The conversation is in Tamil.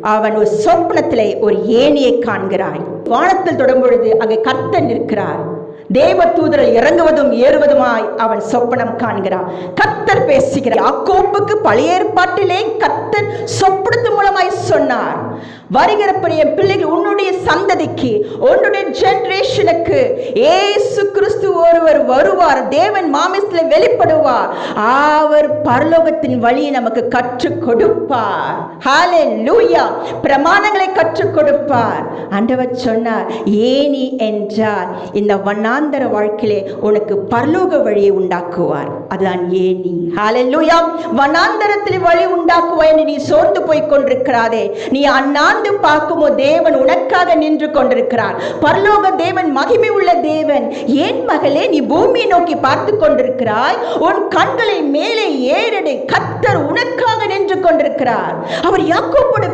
அவன் ஒரு சொப்பனத்திலே ஒரு ஏணியை காண்கிறாய். வானத்தில் தொடம்பொழுது அங்கே கர்த்த நிற்கிறார். தேவ தூதர்கள் இறங்குவதும் ஏறுவதுமாய் அவன் சொப்பனம் காண்கிறான் கத்தர் பேசுகிறார். அக்கோப்புக்கு பழைய ஏற்பாட்டிலே கர்த்தர் சொன்னார். வருகிறப்படி என் பிள்ளைகள் உன்னுடைய சந்ததிக்கு உன்னுடைய ஜென்ரேஷனுக்கு ஏசு கிறிஸ்து ஒருவர் வருவார் தேவன் மாமிசத்தில் வெளிப்படுவார். அவர் பரலோகத்தின் வழியை நமக்கு கற்றுக் கொடுப்பார். ஹாலே லூயா பிரமாணங்களை கற்றுக் கொடுப்பார். ஆண்டவர் சொன்னார் ஏனி என்றார் இந்த வண்ணாந்தர வாழ்க்கையிலே உனக்கு பரலோக வழியை உண்டாக்குவார். அதுதான் ஏனி ஹாலே லூயா வண்ணாந்தரத்தில் வழி உண்டாக்குவாய் என்று நீ சோர்ந்து போய் கொண்டிருக்கிறாதே. நீ அண்ணாந்து பார்க்குமோ தேவன் உனக்காக நின்று கொண்டிருக்கிறார். பரலோக தேவன் மகிமை உள்ள தேவன். ஏன் மகளே நீ பூமியை நோக்கி பார்த்து கொண்டிருக்கிறாய்? உன் கண்களை மேலே ஏறடை கத்தர் உனக்காக நின்று கொண்டிருக்கிறார். அவர் யாக்கோபோடு